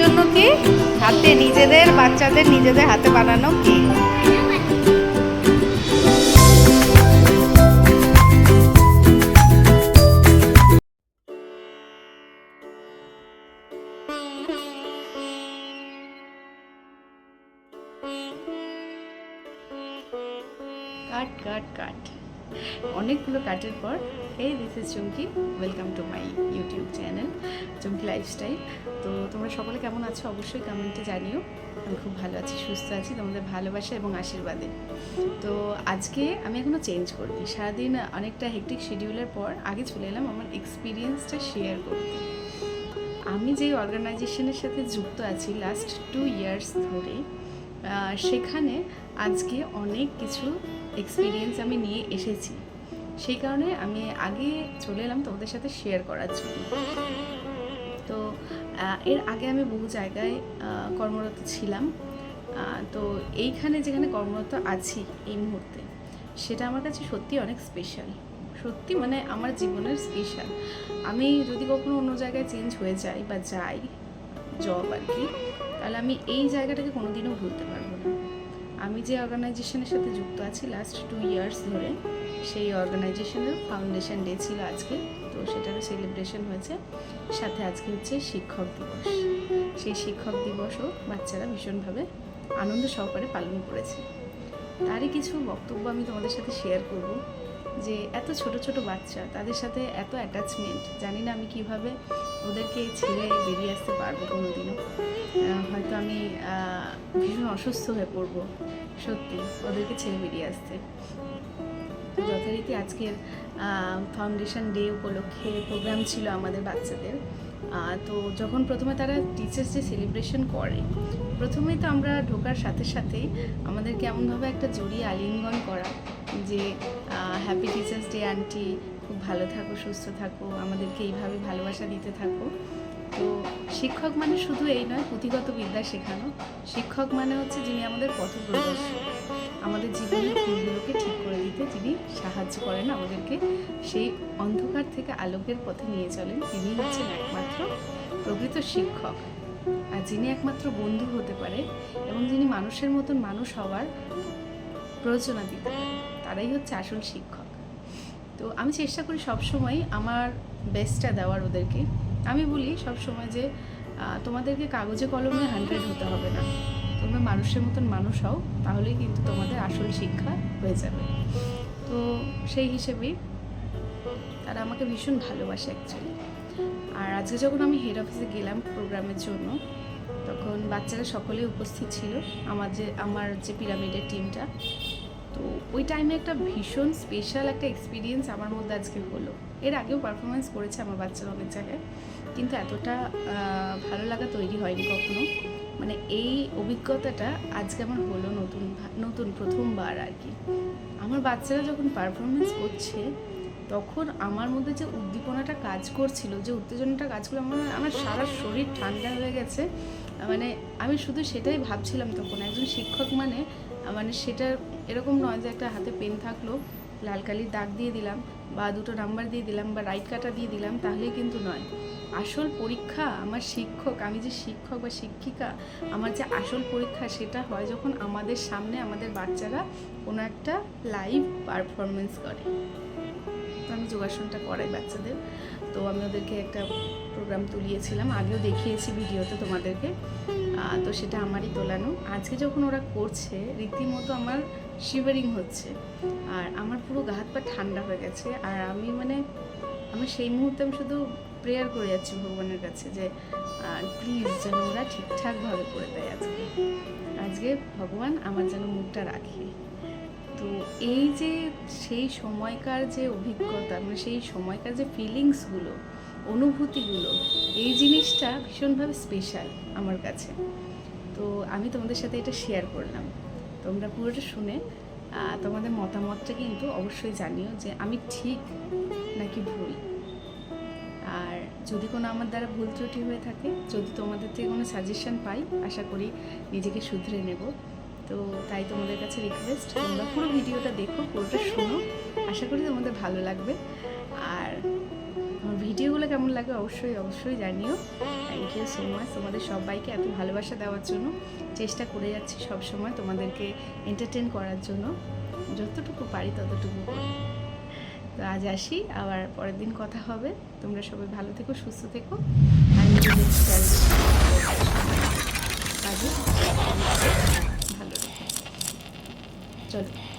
জন্য কি? হাতে নিজেদের, বাচ্চাদের নিজেদের হাতে বানানো কি? কাট কাট কাট। অনেকগুলো কাটের পর এই this is Chumki welcome to my YouTube channel Chumki lifestyle তো তোমরা সকলে কেমন আছো? অবশ্যই কমেন্টে জানিও। আমি খুব ভালো আছি, সুস্থ আছি, তোমাদের ভালোবাসা এবং আশীর্বাদে। তো আজকে আমি এখনও চেঞ্জ করিনি। সারাদিন অনেকটা হেকটিক শিডিউলের পর আগে চলে এলাম আমার এক্সপিরিয়েন্সটা শেয়ার করতে। আমি যে অর্গানাইজেশনের সাথে যুক্ত আছি লাস্ট টু ইয়ার্স ধরে সেখানে আজকে অনেক কিছু এক্সপিরিয়েন্স আমি নিয়ে এসেছি। সেই কারণে আমি আগে চলে এলাম তোমাদের সাথে শেয়ার করার জন্য। তো এর আগে আমি বহু জায়গায় কর্মরত ছিলাম। তো এইখানে যেখানে কর্মরত আছি এই মুহূর্তে, সেটা আমার কাছে সত্যি অনেক স্পেশাল সত্যি মানে আমার জীবনের স্পেশাল আমি যদি কখনো অন্য জায়গায় চেঞ্জ হয়ে যাই বা যাই জব আর কি, তাহলে আমি এই জায়গাটাকে কোনোদিনও ভুলতে পারব না। আমি যে অর্গানাইজেশনের সাথে যুক্ত আছি লাস্ট টু ইয়ার্স ধরে, সেই অর্গানাইজেশনের ফাউন্ডেশন ডে ছিল আজকে। তো সেটারও সেলিব্রেশন হয়েছে। সাথে আজকে হচ্ছে শিক্ষক দিবস। সেই শিক্ষক দিবসও বাচ্চারা ভীষণভাবে আনন্দ সহকারে পালন করেছে। তারই কিছু বক্তব্য আমি তোমাদের সাথে শেয়ার করব, যে এত ছোট ছোট বাচ্চা, তাদের সাথে এত অ্যাটাচমেন্ট জানি না আমি কীভাবে ওদেরকে ছেড়ে বেরিয়ে আসতে পারব কোনোদিনও। আহ, হয়তো আমি ভীষণ অসুস্থ হয়ে পড়ব। সত্যি ওদেরকে ছেড়ে বেরিয়ে আসতে। যথারীতি আজকের ফাউন্ডেশন ডে উপলক্ষে প্রোগ্রাম ছিল আমাদের বাচ্চাদের। তো যখন প্রথমে তারা টিচার্স ডে সেলিব্রেশন করে প্রথমে তো আমরা ঢোকার সাথে সাথেই আমাদেরকে এমনভাবে একটা জড়িয়ে আলিঙ্গন করা যে হ্যাপি টিচার্স ডে আন্টি খুব ভালো থাকো, সুস্থ থাকো। আমাদেরকে এইভাবে ভালোবাসা দিতে থাকো। তো শিক্ষক মানে শুধু এই নয়, পুঁথিগত বিদ্যা শেখানো। শিক্ষক মানে হচ্ছে যিনি আমাদের পথ প্রদর্শক আমাদের জীবনের ভুলগুলোকে ঠিক করে দিতে যিনি সাহায্য করেন আমাদেরকে, সেই অন্ধকার থেকে আলোকের পথে নিয়ে চলেন। তিনি হচ্ছেন একমাত্র প্রকৃত শিক্ষক। আর যিনি একমাত্র বন্ধু হতে পারে এবং যিনি মানুষের মতন মানুষ হওয়ার প্ররোচনা দিতে পারে, তারাই হচ্ছে আসল শিক্ষক। তো আমি চেষ্টা করি সবসময় আমার বেস্টটা দেওয়ার ওদেরকে। আমি বলি সবসময় যে তোমাদেরকে কাগজে কলমে হান্ড্রেড হতে হবে না। তোমরা মানুষের মতন মানুষ হও, তাহলেই কিন্তু তোমাদের আসল শিক্ষা হয়ে যাবে। তো সেই হিসেবেই তারা আমাকে ভীষণ ভালোবাসে অ্যাকচুয়ালি আর আজকে যখন আমি হেড অফিসে গেলাম প্রোগ্রামের জন্য, তখন বাচ্চারা সকলেই উপস্থিত ছিল। আমার যে আমার যে পিরামিডের টিমটা তো ওই টাইমে একটা ভীষণ স্পেশাল একটা এক্সপিরিয়েন্স আমার মধ্যে আজকে হলো। এর আগেও পারফরমেন্স করেছে আমার বাচ্চারা অনেক জায়গায়, কিন্তু এতটা ভালো লাগা তৈরি হয়নি কখনো। মানে এই অভিজ্ঞতাটা আজকে আমার হলো নতুন নতুন প্রথমবার আর কি। আমার বাচ্চারা যখন পারফরমেন্স করছে, তখন আমার মধ্যে যে উদ্দীপনাটা কাজ করছিল, যে উত্তেজনাটা কাজ করল আমার আমার সারা শরীর ঠান্ডা হয়ে গেছে। মানে আমি শুধু সেটাই ভাবছিলাম তখন, একজন শিক্ষক মানে মানে সেটা এরকম নয় যে একটা হাতে পেন থাকল, লাল কালির দাগ দিয়ে দিলাম বা দুটো নাম্বার দিয়ে দিলাম বা রাইট কাটা দিয়ে দিলাম তাহলে কিন্তু নয়। আসল পরীক্ষা আমার শিক্ষক, আমি যে শিক্ষক বা শিক্ষিকা, আমার যে আসল পরীক্ষা সেটা হয় যখন আমাদের সামনে আমাদের বাচ্চারা কোনো একটা লাইভ পারফরমেন্স করে। আমি যোগাসনটা করাই বাচ্চাদের। তো আমি ওদেরকে একটা প্রোগ্রাম তুলিয়েছিলাম, আগেও দেখিয়েছি ভিডিওতে তোমাদেরকে। তো সেটা আমারই তোলানো। আজকে যখন ওরা করছে, রীতিমতো আমার শিভারিং হচ্ছে। আর আমার পুরো গা হাত পা ঠান্ডা হয়ে গেছে। আর আমি মানে আমি সেই মুহূর্তে আমি শুধু প্রেয়ার করে যাচ্ছি ভগবানের কাছে যে প্লিজ যেন ওরা ঠিকঠাকভাবে করে দেয় আজকে। আজকে ভগবান আমার যেন মুখটা রাখে। তো এই যে সেই সময়কার যে অভিজ্ঞতা মানে সেই সময়কার যে ফিলিংসগুলো অনুভূতিগুলো, এই জিনিসটা ভীষণভাবে স্পেশাল আমার কাছে। তো আমি তোমাদের সাথে এটা শেয়ার করলাম। তোমরা পুরোটা শুনে তোমাদের মতামতটা কিন্তু অবশ্যই জানিও যে আমি ঠিক নাকি ভুল। আর যদি কোনো আমার দ্বারা ভুল ত্রুটি হয়ে থাকে, যদি তোমাদের থেকে কোনো সাজেশন পাই, আশা করি নিজেকে শুধরে নেব। তো তাই তোমাদের কাছে রিকোয়েস্ট তোমরা পুরো ভিডিওটা দেখো, পুরোটা শোনো। আশা করি তোমাদের ভালো লাগবে। আর আমার ভিডিওগুলো কেমন লাগে অবশ্যই অবশ্যই জানিও। থ্যাংক ইউ সো মাচ তোমাদের সবাইকে এত ভালোবাসা দেওয়ার জন্য, চেষ্টা করে যাচ্ছি সব সময় তোমাদেরকে এন্টারটেন করার জন্য। যতটুকু পারি ততটুকু করি। তো আজ আসি, আবার পরের দিন কথা হবে। তোমরা সবাই ভালো থেকো, সুস্থ থেকো। আর নিজেদের episode.